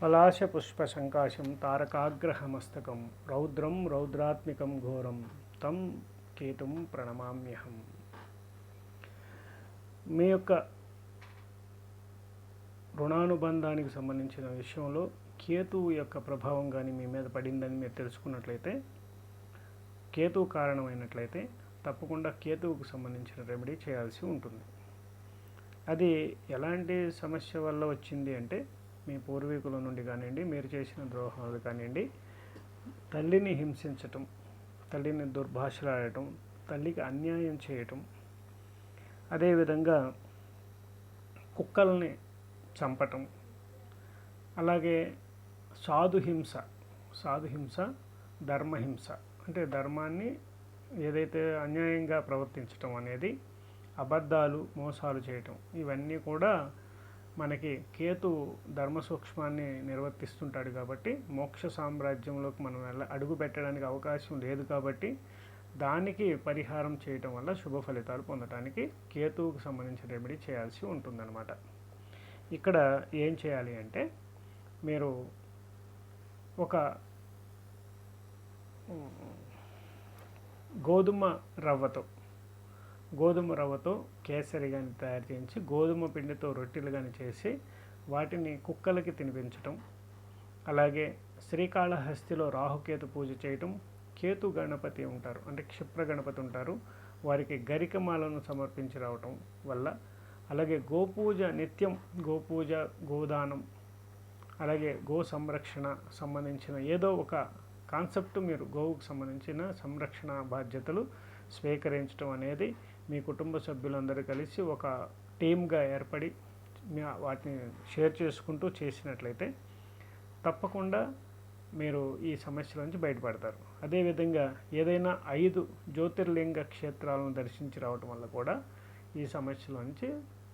పలాశపుష్పశంకాశం తారకాగ్రహమస్తకం రౌద్రం రౌద్రాత్మికం ఘోరం తం కేతుం ప్రణమామ్యహం మీ యొక్క రుణానుబంధానికి సంబంధించిన విషయంలో కేతువు యొక్క ప్రభావం కానీ మీ మీద పడిందని మీరు తెలుసుకున్నట్లయితే కేతువు కారణమైనట్లయితే తప్పకుండా కేతువుకు సంబంధించిన రెమెడీ చేయాల్సి ఉంటుంది. అది ఎలాంటి సమస్య వల్ల వచ్చింది అంటే మీ పూర్వీకుల నుండి కానివ్వండి మీరు చేసిన ద్రోహాలు కానివ్వండి తల్లిని హింసించటం తల్లిని దుర్భాషలాడటం తల్లికి అన్యాయం చేయటం అదేవిధంగా కుక్కల్ని చంపటం అలాగే సాధుహింస సాధుహింస ధర్మహింస అంటే ధర్మాన్ని ఏదైతే అన్యాయంగా ప్రవర్తించటం అనేది అబద్ధాలు మోసాలు చేయటం ఇవన్నీ కూడా మనకి కేతు ధర్మ సూక్ష్మాన్ని నిర్వర్తిస్తుంటాడు కాబట్టి మోక్ష సామ్రాజ్యంలోకి మనం వెళ్ళ అడుగు పెట్టడానికి అవకాశం లేదు కాబట్టి దానికి పరిహారం చేయటం వల్ల శుభ ఫలితాలు పొందడానికి కేతువుకు సంబంధించిన రెమెడీ చేయాల్సి ఉంటుందన్నమాట. ఇక్కడ ఏం చేయాలి అంటే మీరు ఒక గోధుమ రవ్వతో గోధుమ రవ్వతో కేసరి కానీ తయారు చేయించి గోధుమ పిండితో రొట్టెలు కానీ చేసి వాటిని కుక్కలకి తినిపించటం. అలాగే శ్రీకాళహస్తిలో రాహుకేతు పూజ చేయటం. కేతు గణపతి ఉంటారు అంటే క్షిప్ర గణపతి ఉంటారు. వారికి గరికమాలను సమర్పించి రావటం వల్ల అలాగే గోపూజ నిత్యం గోపూజ గోదానం అలాగే గో సంరక్షణ సంబంధించిన ఏదో ఒక కాన్సెప్ట్ మీరు గోవుకు సంబంధించిన సంరక్షణ బాధ్యతలు స్వీకరించడం అనేది మీ కుటుంబ సభ్యులందరూ కలిసి ఒక టీమ్గా ఏర్పడి వాటిని షేర్ చేసుకుంటూ చేసినట్లయితే తప్పకుండా మీరు ఈ సమస్య నుంచి బయటపడతారు. అదేవిధంగా ఏదైనా ఐదు జ్యోతిర్లింగ క్షేత్రాలను దర్శించి రావటం వల్ల కూడా ఈ సమస్యల నుంచి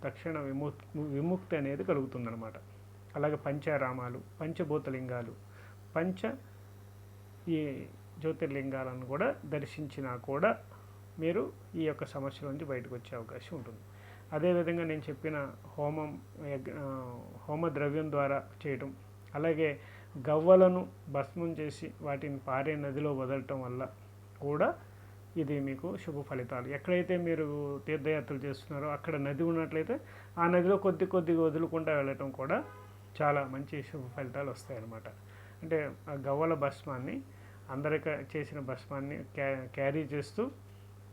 తక్షణ విముక్ విముక్తి అనేది కలుగుతుందన్నమాట. అలాగే పంచారామాలు పంచభూతలింగాలు పంచ ఈ జ్యోతిర్లింగాలను కూడా దర్శించినా కూడా మీరు ఈ యొక్క సమస్య నుంచి బయటకు వచ్చే అవకాశం ఉంటుంది. అదేవిధంగా నేను చెప్పిన హోమం హోమ ద్రవ్యం ద్వారా చేయటం అలాగే గవ్వలను భస్మం చేసి వాటిని పారే నదిలో వదలటం వల్ల కూడా ఇది మీకు శుభ ఫలితాలు. ఎక్కడైతే మీరు తీర్థయాత్రలు చేస్తున్నారో అక్కడ నది ఉన్నట్లయితే ఆ నదిలో కొద్ది కొద్దిగా వదులుకుంటూ వెళ్ళటం కూడా చాలా మంచి శుభ ఫలితాలు వస్తాయన్నమాట. అంటే ఆ గవ్వల భస్మాన్ని అందరిక చేసిన భస్మాన్ని క్యా క్యారీ చేస్తూ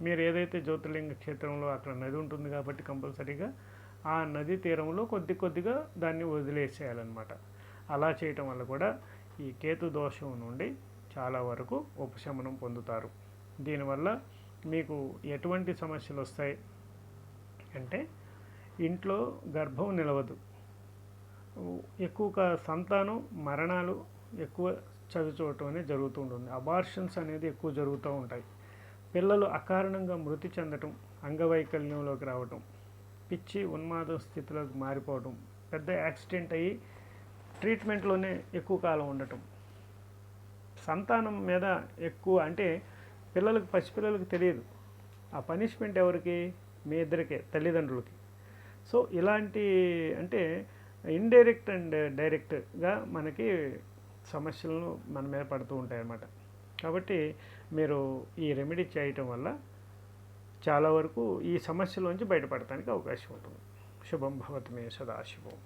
మీరు ఏదైతే జ్యోతిర్లింగ క్షేత్రంలో అక్కడ నది ఉంటుంది కాబట్టి కంపల్సరీగా ఆ నది తీరంలో కొద్ది కొద్దిగా దాన్ని వదిలేసేయాలన్నమాట. అలా చేయటం వల్ల కూడా ఈ కేతు దోషం నుండి చాలా వరకు ఉపశమనం పొందుతారు. దీనివల్ల మీకు ఎటువంటి సమస్యలు వస్తాయి అంటే ఇంట్లో గర్భం నిలవదు. ఎక్కువగా సంతానం మరణాలు ఎక్కువ చదువుకోవటం అనేది జరుగుతూ ఉంటుంది. అబార్షన్స్ అనేది ఎక్కువ జరుగుతూ ఉంటాయి. పిల్లలు అకారణంగా మృతి చెందటం అంగవైకల్యంలోకి రావటం పిచ్చి ఉన్మాద స్థితిలోకి మారిపోవటం పెద్ద యాక్సిడెంట్ అయ్యి ట్రీట్మెంట్లోనే ఎక్కువ కాలం ఉండటం. సంతానం మీద ఎక్కువ అంటే పిల్లలకు పసిపిల్లలకు తెలియదు. ఆ పనిష్మెంట్ ఎవరికి? మీ ఇద్దరికే తల్లిదండ్రులకి. సో ఇలాంటి అంటే ఇండైరెక్ట్ అండ్ డైరెక్ట్గా మనకి సమస్యలను మన మీద పడుతూ ఉంటాయి అన్నమాట కాబట్టి మీరు ఈ రెమెడీ చేయటం వల్ల చాలా వరకు ఈ సమస్యలోంచి బయటపడటానికి అవకాశం ఉంటుంది. శుభం భవత్ మే సదాశివం.